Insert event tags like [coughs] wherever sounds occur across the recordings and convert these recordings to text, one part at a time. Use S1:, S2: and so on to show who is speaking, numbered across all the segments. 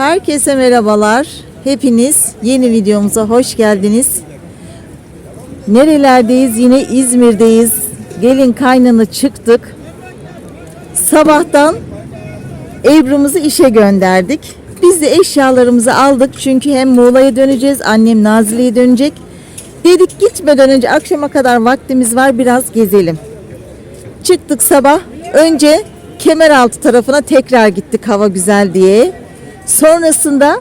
S1: Herkese merhabalar. Hepiniz yeni videomuza hoş geldiniz. Nerelerdeyiz? Yine İzmir'deyiz. Gelin kaynana çıktık. Sabahtan Ebru'muzu işe gönderdik. Biz de eşyalarımızı aldık çünkü hem Muğla'ya döneceğiz, annem Nazile'ye dönecek. Dedik gitmeden önce akşama kadar vaktimiz var biraz gezelim. Çıktık sabah. Önce Kemeraltı tarafına tekrar gittik hava güzel diye. Sonrasında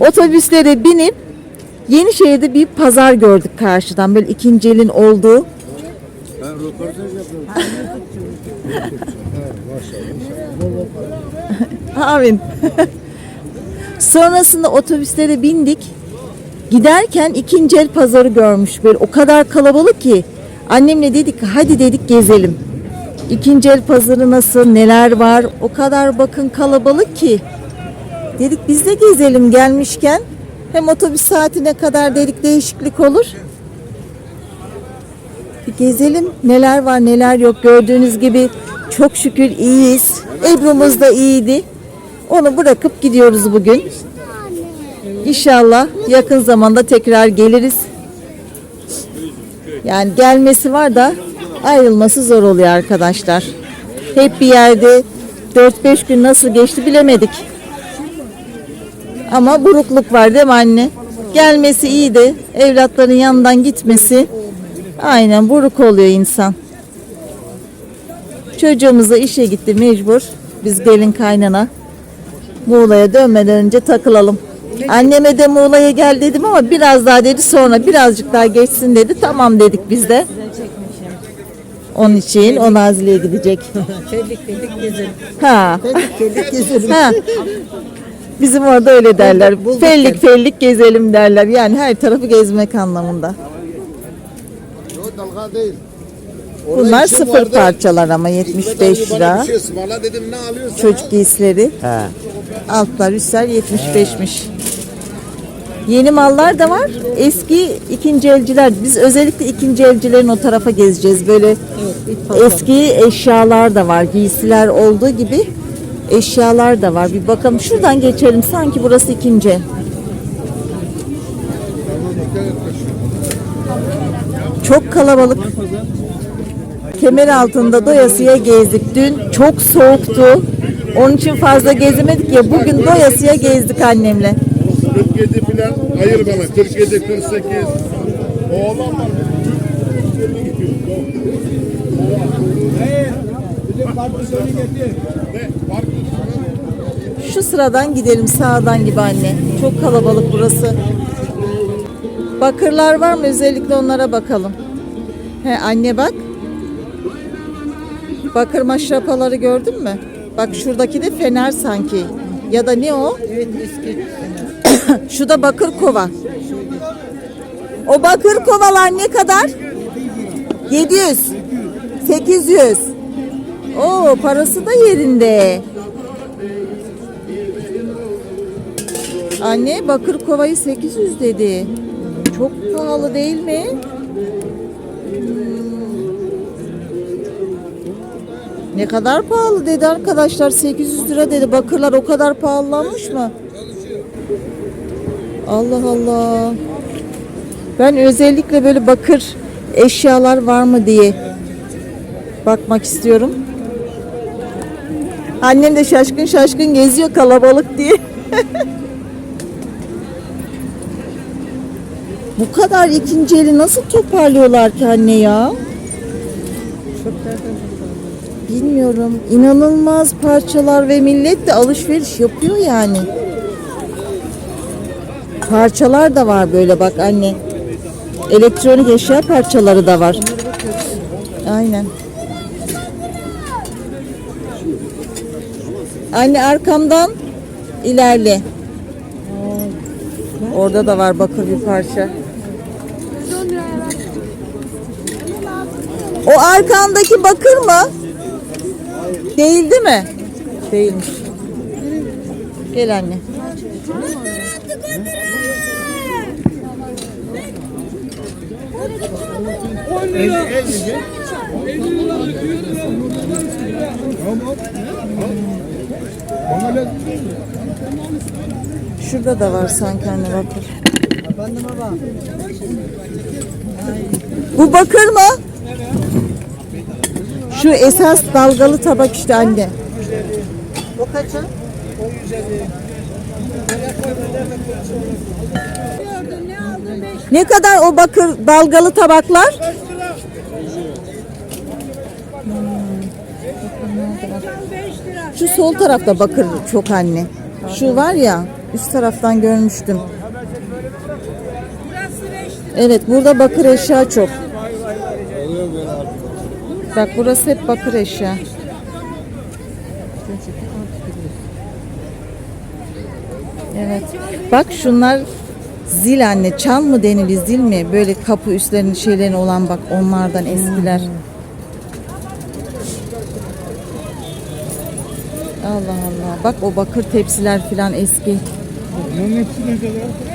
S1: otobüslere binip Yenişehir'de bir pazar gördük karşıdan. Böyle ikinci elin olduğu. [laughs] Amin. Sonrasında otobüslere bindik. Giderken ikinci el pazarı görmüş. Böyle o kadar kalabalık ki. Annemle dedik ki, hadi dedik gezelim. İkinci el pazarı nasıl, neler var? O kadar bakın kalabalık ki. Dedik biz de gezelim gelmişken. Hem otobüs saatine kadar dedik değişiklik olur. Bir gezelim neler var neler yok gördüğünüz gibi çok şükür iyiyiz. Ebru'muz da iyiydi. Onu bırakıp gidiyoruz bugün. İnşallah yakın zamanda tekrar geliriz. Yani gelmesi var da ayrılması zor oluyor arkadaşlar. Hep bir yerde 4-5 gün nasıl geçti bilemedik. Ama burukluk var değil mi anne? Gelmesi iyi de evlatların yanından gitmesi aynen buruk oluyor insan. Çocuğumuz da işe gitti mecbur. Biz gelin kaynana. Muğla'ya dönmeden önce takılalım. Anneme de Muğla'ya gel dedim ama biraz daha dedi sonra birazcık daha geçsin dedi. Tamam dedik biz de. Onun için o Nazile'ye gidecek. [laughs]
S2: Fellik fellik gezelim.
S1: Ha.
S2: Fellik gezelim.
S1: ha. Bizim orada öyle derler.
S2: bulduk
S1: fellik fellik gezelim derler. Yani her tarafı gezmek anlamında.
S3: Yok dalga değil.
S1: Bunlar sıfır parçalar ama 75 lira.
S3: Bir şey ısmarla dedim ne alıyorsun?
S1: Çocuk giysileri. Altlar üstler 75'miş. Yeni mallar da var. Eski ikinci elciler. Biz özellikle ikinci elcilerin o tarafa gezeceğiz. Böyle eski eşyalar da var. Giysiler olduğu gibi eşyalar da var. Bir bakalım şuradan geçelim. Sanki burası ikinci. Çok kalabalık. Kemer altında doyasıya gezdik. Dün çok soğuktu. Onun için fazla gezemedik ya. Bugün doyasıya gezdik annemle.
S3: 47 falan hayır bana 47 48 oğlan var.
S1: Şu sıradan gidelim sağdan gibi anne. Çok kalabalık burası. Bakırlar var mı? Özellikle onlara bakalım. He anne bak. Bakır maşrapaları gördün mü? Bak şuradaki de fener sanki. Ya da ne o?
S2: Evet eski. [coughs]
S1: Şu da bakır kova. O bakır kovalar ne kadar? 700. 800. Oo parası da yerinde. Anne bakır kovayı 800 dedi. Çok pahalı değil mi? Ne kadar pahalı dedi arkadaşlar 800 lira dedi. Bakırlar o kadar pahalanmış mı? Allah Allah. Ben özellikle böyle bakır eşyalar var mı diye bakmak istiyorum. Annem de şaşkın şaşkın geziyor kalabalık diye. [laughs] Bu kadar ikinci eli nasıl toparlıyorlar ki anne ya? Bilmiyorum. İnanılmaz parçalar ve millet de alışveriş yapıyor yani. Parçalar da var böyle bak anne. Elektronik eşya parçaları da var. Aynen. Anne arkamdan ilerle. Orada da var bakır bir parça. O arkandaki bakır mı? Değil değil mi? Değilmiş. Gel anne. Şurada da var sanki anne bakır. Bu bakır mı? Şu esas dalgalı tabak işte anne. O kaça? Ne kadar o bakır dalgalı tabaklar? Şu sol tarafta bakır çok anne. Şu var ya üst taraftan görmüştüm. Evet burada bakır eşya çok. Bak burası hep bakır eşya. Evet. Bak şunlar zil anne. Çan mı denilir zil mi? Böyle kapı üstlerinin şeylerin olan bak onlardan eskiler. Allah Allah. Bak o bakır tepsiler filan eski.
S3: Bunun hepsi ne kadar?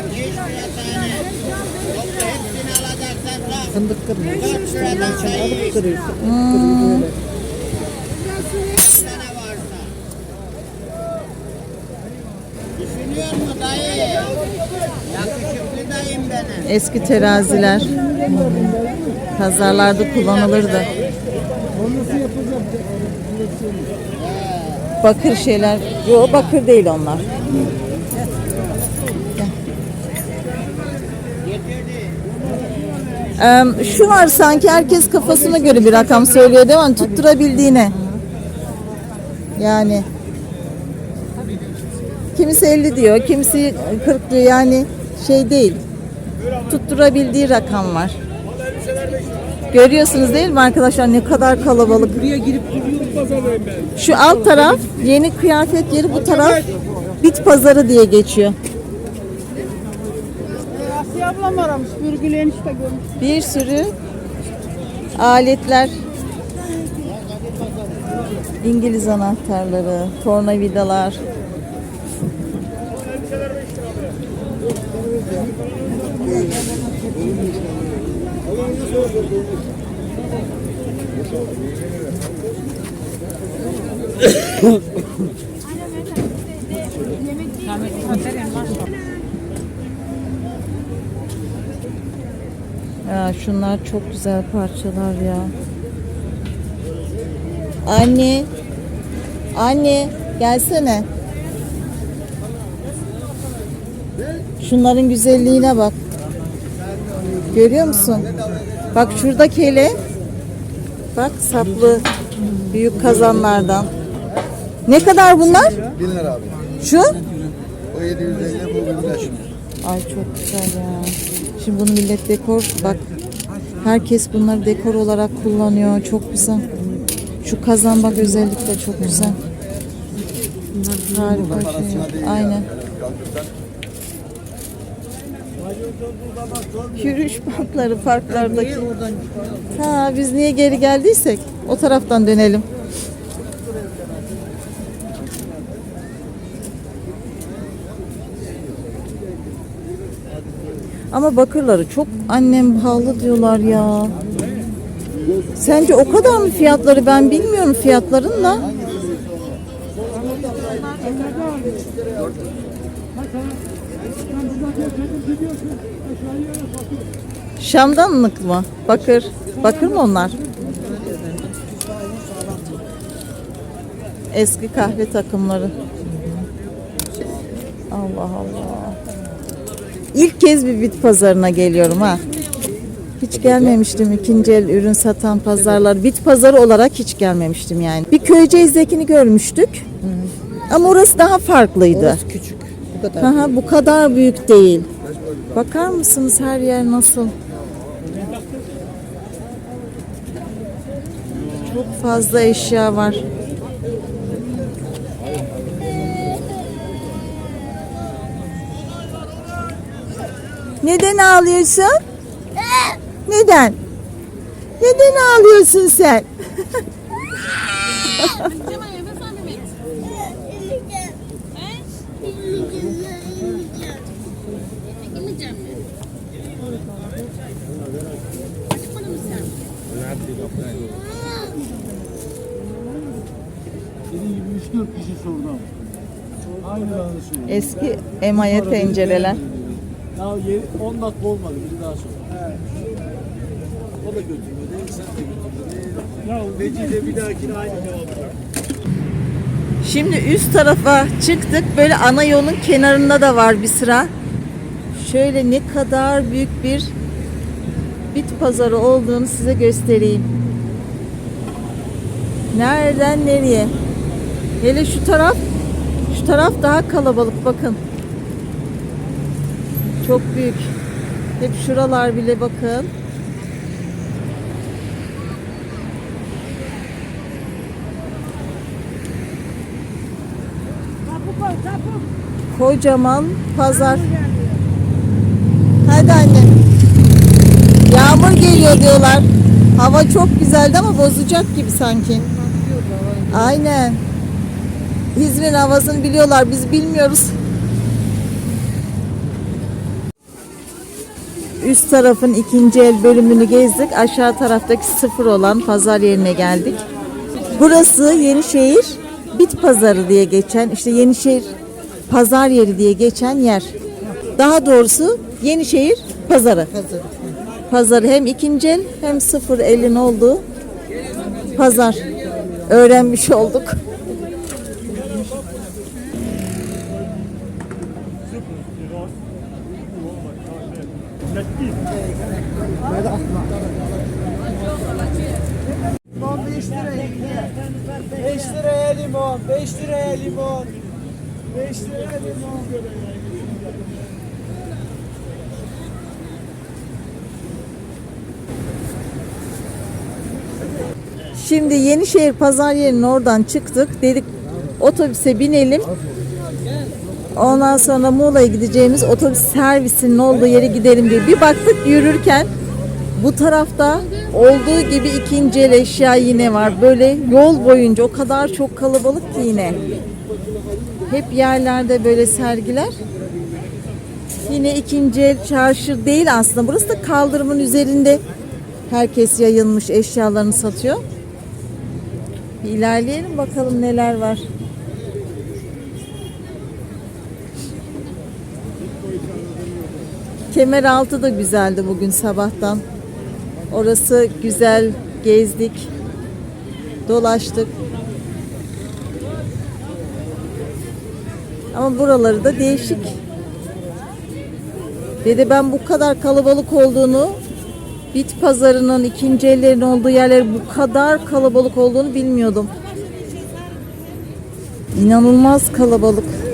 S2: Fındık kırmıyor. Ondan sonra alıp kırıyorsun.
S4: Düşünüyor mu dayı? Yakışıklı dayım benim.
S1: Eski teraziler. Pazarlarda kullanılırdı. Bakır şeyler. Yok bakır değil onlar. Şu var sanki herkes kafasına göre bir rakam söylüyor değil mi? Tutturabildiğine. Yani. Kimisi 50 diyor, kimisi 40 diyor. Yani şey değil. Tutturabildiği rakam var. Görüyorsunuz değil mi arkadaşlar ne kadar kalabalık.
S3: Buraya girip.
S1: Şu alt taraf yeni kıyafet yeri bu taraf bit pazarı diye geçiyor.
S5: Asiye ablam aramış. Virgül enişte görmüş.
S1: Bir sürü aletler İngiliz anahtarları, tornavidalar. Ya şunlar çok güzel parçalar ya. Anne. Anne gelsene. Şunların güzelliğine bak. Görüyor musun? Bak şuradaki hele. Bak saplı büyük kazanlardan. Ne kadar bunlar?
S6: 1000 lira abi.
S1: Şu?
S6: O 750 bu 1500.
S1: Ay çok güzel ya. Şimdi bunu millet dekor bak. Herkes bunları dekor olarak kullanıyor. Çok güzel. Şu kazan bak özellikle çok güzel. Harika şey. Aynen. Yürüyüş bantları parklardaki. Ha biz niye geri geldiysek o taraftan dönelim. Ama bakırları çok annem pahalı diyorlar ya. Sence o kadar mı fiyatları ben bilmiyorum fiyatların da. Şamdanlık mı? Bakır. Bakır mı onlar? Eski kahve takımları. Allah Allah. İlk kez bir bit pazarına geliyorum ha. Hiç gelmemiştim ikinci el ürün satan pazarlar. Bit pazarı olarak hiç gelmemiştim yani. Bir Köyceğiz'dekini görmüştük. Ama orası daha farklıydı.
S2: Orası küçük. Bu kadar.
S1: Aha, bu kadar büyük değil. Bakar mısınız her yer nasıl? Çok fazla eşya var. Neden ağlıyorsun? [laughs] Neden? Neden ağlıyorsun sen?
S3: Dediğim gibi 3-4 kişi sordu ama.
S7: Aynı ben düşünüyorum.
S1: Eski emaye tencereler.
S7: Ya yeri 10 dakika olmadı biri daha sonra. O da götürmedi, sen de götürmedin. Ya Neci'de bir dahakine aynı devam eder.
S1: Şimdi üst tarafa çıktık. Böyle ana yolun kenarında da var bir sıra. Şöyle ne kadar büyük bir bit pazarı olduğunu size göstereyim. Nereden nereye? Hele şu taraf şu taraf daha kalabalık bakın. Çok büyük. Hep şuralar bile bakın. Kocaman pazar. Hadi anne. Yağmur geliyor diyorlar. Hava çok güzeldi ama bozacak gibi sanki. Aynen. İzmir'in havasını biliyorlar. Biz bilmiyoruz. Üst tarafın ikinci el bölümünü gezdik. Aşağı taraftaki sıfır olan pazar yerine geldik. Burası Yenişehir Bit Pazarı diye geçen, işte Yenişehir Pazar Yeri diye geçen yer. Daha doğrusu Yenişehir Pazarı. Pazarı hem ikinci el hem sıfır elin olduğu pazar. Öğrenmiş olduk.
S7: Limon 5 liraya 5 liraya limon, 5 liraya limon. 5 liraya limon.
S1: Şimdi Yenişehir Pazar yerinin oradan çıktık. Dedik otobüse binelim. Ondan sonra Muğla'ya gideceğimiz otobüs servisinin olduğu yere gidelim diye. Bir baktık yürürken bu tarafta olduğu gibi ikinci el eşya yine var. Böyle yol boyunca o kadar çok kalabalık ki yine. Hep yerlerde böyle sergiler. Yine ikinci el çarşı değil aslında. Burası da kaldırımın üzerinde herkes yayılmış eşyalarını satıyor. Bir ilerleyelim bakalım neler var. Kemeraltı da güzeldi bugün sabahtan. Orası güzel gezdik. Dolaştık. Ama buraları da değişik. Ve de ben bu kadar kalabalık olduğunu Bit pazarının ikinci ellerin olduğu yerler bu kadar kalabalık olduğunu bilmiyordum. İnanılmaz kalabalık.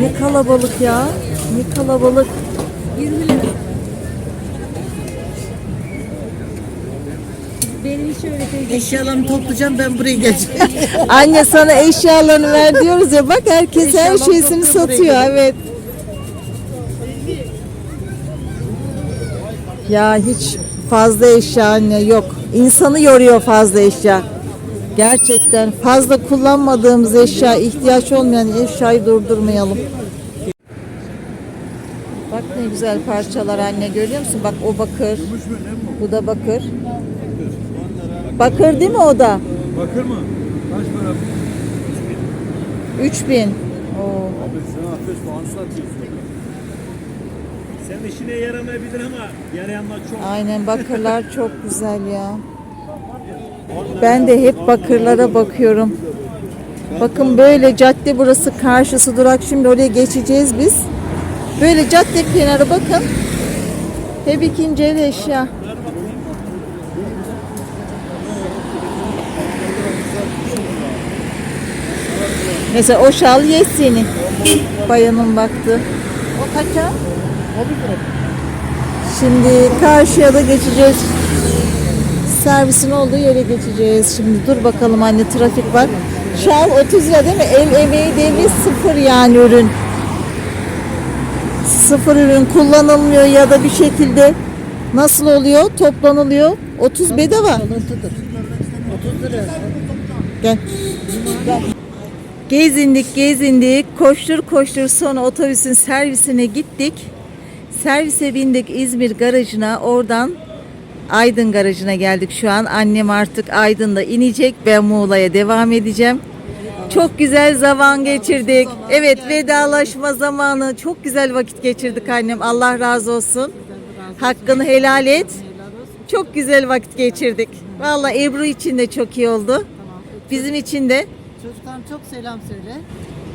S1: Ne kalabalık ya. Ne kalabalık.
S2: Eşyalarımı toplayacağım ben buraya geleceğim. [laughs]
S1: Anne sana eşyalarını ver diyoruz ya bak herkes her
S2: Eşyalarını
S1: şeysini
S2: buraya
S1: satıyor evet. Ya hiç fazla eşya anne yok. İnsanı yoruyor fazla eşya. Gerçekten fazla kullanmadığımız eşya, ihtiyaç olmayan eşyayı durdurmayalım. Bak ne güzel parçalar anne görüyor musun? Bak o bakır. Bu da bakır. Bakır değil mi o da?
S7: Bakır mı? Kaç para?
S1: 3000. Oo.
S7: Abi sen ateş falan satıyorsun. Senin işine yaramayabilir ama yarayanlar çok.
S1: Aynen bakırlar çok güzel ya. Ben de hep bakırlara bakıyorum. Bakın böyle cadde burası karşısı durak. Şimdi oraya geçeceğiz biz. Böyle cadde kenarı bakın. Hep ikinci el eşya. Mesela o şal yesini. Bayanın baktı. O kaça? Şimdi karşıya da geçeceğiz. Servisin olduğu yere geçeceğiz. Şimdi dur bakalım anne trafik var. Şal 30 lira değil mi? El emeği dediğimiz sıfır yani ürün. Sıfır ürün kullanılmıyor ya da bir şekilde nasıl oluyor? Toplanılıyor. 30 bedava.
S2: Alıntıdır. 30 lira.
S1: Gel. Gezindik, gezindik. Koştur koştur sonra otobüsün servisine gittik. Servise bindik İzmir garajına. Oradan Aydın garajına geldik şu an. Annem artık Aydın'da inecek. Ben Muğla'ya devam edeceğim. Çok güzel zaman geçirdik. Evet vedalaşma zamanı. Çok güzel vakit geçirdik annem. Allah razı olsun. Hakkını helal et. Çok güzel vakit geçirdik. Vallahi Ebru için de çok iyi oldu. Bizim için de.
S2: Çocuklarım çok selam söyle.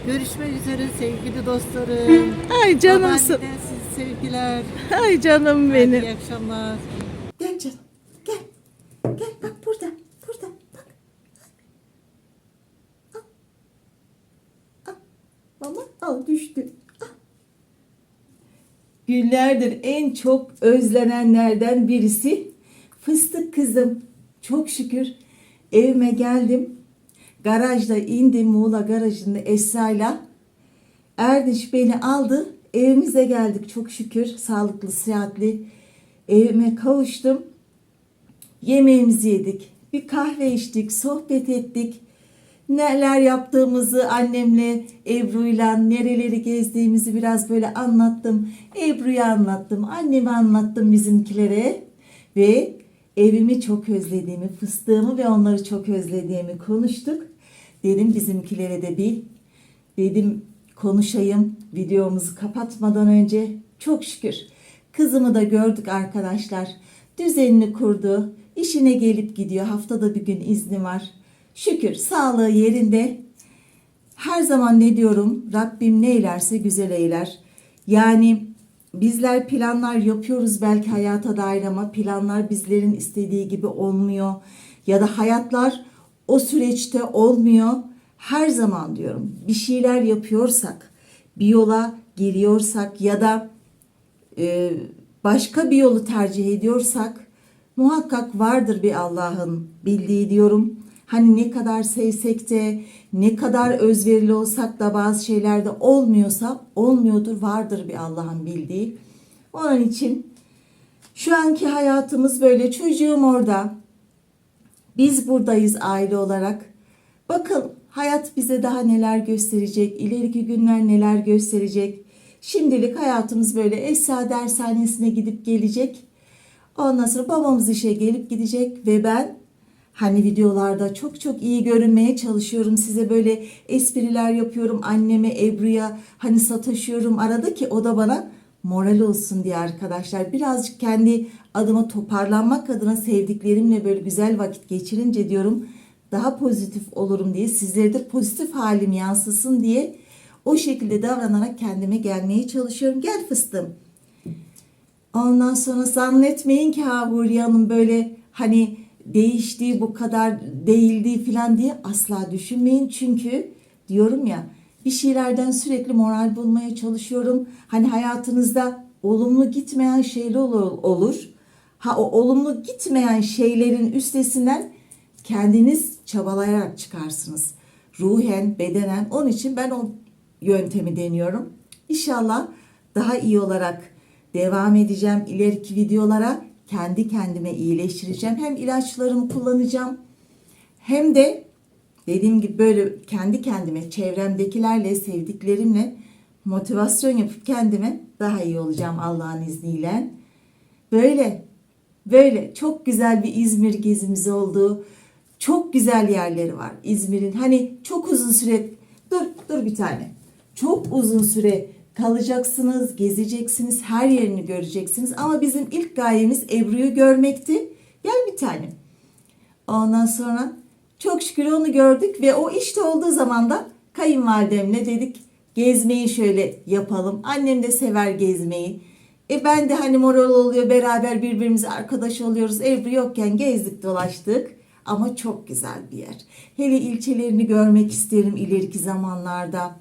S2: Görüşmek üzere sevgili dostlarım.
S1: Ay canımsın.
S2: Babaanneden siz sevgiler.
S1: Ay canım benim.
S2: İyi akşamlar.
S1: Gel canım. Gel. Gel bak burada. Burada. Bak. Al. Al. Mama al düştü. Günlerdir en çok özlenenlerden birisi fıstık kızım. Çok şükür evime geldim. Garajda indim Muğla garajında Esra'yla. Erdinç beni aldı. Evimize geldik çok şükür. Sağlıklı, sıhhatli. Evime kavuştum. Yemeğimizi yedik. Bir kahve içtik, sohbet ettik. Neler yaptığımızı annemle, Ebru'yla, nereleri gezdiğimizi biraz böyle anlattım. Ebru'ya anlattım, anneme anlattım bizimkilere. Ve evimi çok özlediğimi, fıstığımı ve onları çok özlediğimi konuştuk. Dedim bizimkilere de bir dedim konuşayım videomuzu kapatmadan önce. Çok şükür kızımı da gördük arkadaşlar. Düzenini kurdu. işine gelip gidiyor. Haftada bir gün izni var. Şükür sağlığı yerinde. Her zaman ne diyorum? Rabbim ne eylerse güzel eyler. Yani bizler planlar yapıyoruz belki hayata dair ama planlar bizlerin istediği gibi olmuyor. Ya da hayatlar o süreçte olmuyor. Her zaman diyorum bir şeyler yapıyorsak, bir yola giriyorsak ya da e, başka bir yolu tercih ediyorsak muhakkak vardır bir Allah'ın bildiği diyorum. Hani ne kadar sevsek de ne kadar özverili olsak da bazı şeylerde olmuyorsa olmuyordur vardır bir Allah'ın bildiği. Onun için şu anki hayatımız böyle çocuğum orada. Biz buradayız aile olarak. Bakalım hayat bize daha neler gösterecek, ileriki günler neler gösterecek. Şimdilik hayatımız böyle Esra dershanesine gidip gelecek. Ondan sonra babamız işe gelip gidecek ve ben hani videolarda çok çok iyi görünmeye çalışıyorum. Size böyle espriler yapıyorum anneme, Ebru'ya hani sataşıyorum arada ki o da bana moral olsun diye arkadaşlar. Birazcık kendi adıma toparlanmak adına sevdiklerimle böyle güzel vakit geçirince diyorum daha pozitif olurum diye sizlere de pozitif halim yansısın diye o şekilde davranarak kendime gelmeye çalışıyorum. Gel fıstığım. Ondan sonra zannetmeyin ki ha Huriye böyle hani değiştiği bu kadar değildiği falan diye asla düşünmeyin. Çünkü diyorum ya bir şeylerden sürekli moral bulmaya çalışıyorum. Hani hayatınızda olumlu gitmeyen şeyler olur. Ha o olumlu gitmeyen şeylerin üstesinden kendiniz çabalayarak çıkarsınız. Ruhen, bedenen. Onun için ben o yöntemi deniyorum. İnşallah daha iyi olarak devam edeceğim. İleriki videolara kendi kendime iyileştireceğim. Hem ilaçlarımı kullanacağım hem de dediğim gibi böyle kendi kendime, çevremdekilerle, sevdiklerimle motivasyon yapıp kendime daha iyi olacağım Allah'ın izniyle. Böyle, böyle çok güzel bir İzmir gezimiz oldu. Çok güzel yerleri var İzmir'in. Hani çok uzun süre, dur, dur bir tane. Çok uzun süre kalacaksınız, gezeceksiniz, her yerini göreceksiniz. Ama bizim ilk gayemiz Ebru'yu görmekti. Gel bir tane. Ondan sonra çok şükür onu gördük ve o işte olduğu zaman da kayınvalidemle dedik gezmeyi şöyle yapalım. Annem de sever gezmeyi. E ben de hani moral oluyor beraber birbirimize arkadaş oluyoruz. Ebru yokken gezdik dolaştık. Ama çok güzel bir yer. Hele ilçelerini görmek isterim ileriki zamanlarda.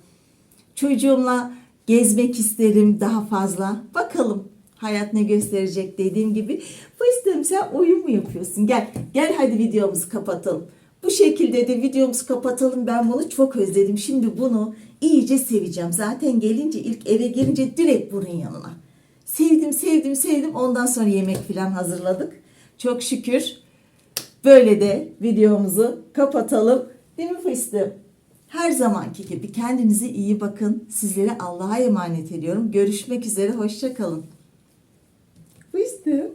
S1: Çocuğumla gezmek isterim daha fazla. Bakalım hayat ne gösterecek dediğim gibi. Fıstığım sen oyun mu yapıyorsun? Gel, gel hadi videomuzu kapatalım. Bu şekilde de videomuzu kapatalım. Ben bunu çok özledim. Şimdi bunu iyice seveceğim. Zaten gelince ilk eve gelince direkt bunun yanına. Sevdim, sevdim, sevdim. Ondan sonra yemek falan hazırladık. Çok şükür. Böyle de videomuzu kapatalım. Değil mi fıstığım? Her zamanki gibi kendinize iyi bakın. Sizlere Allah'a emanet ediyorum. Görüşmek üzere. Hoşça kalın. Fıstığım.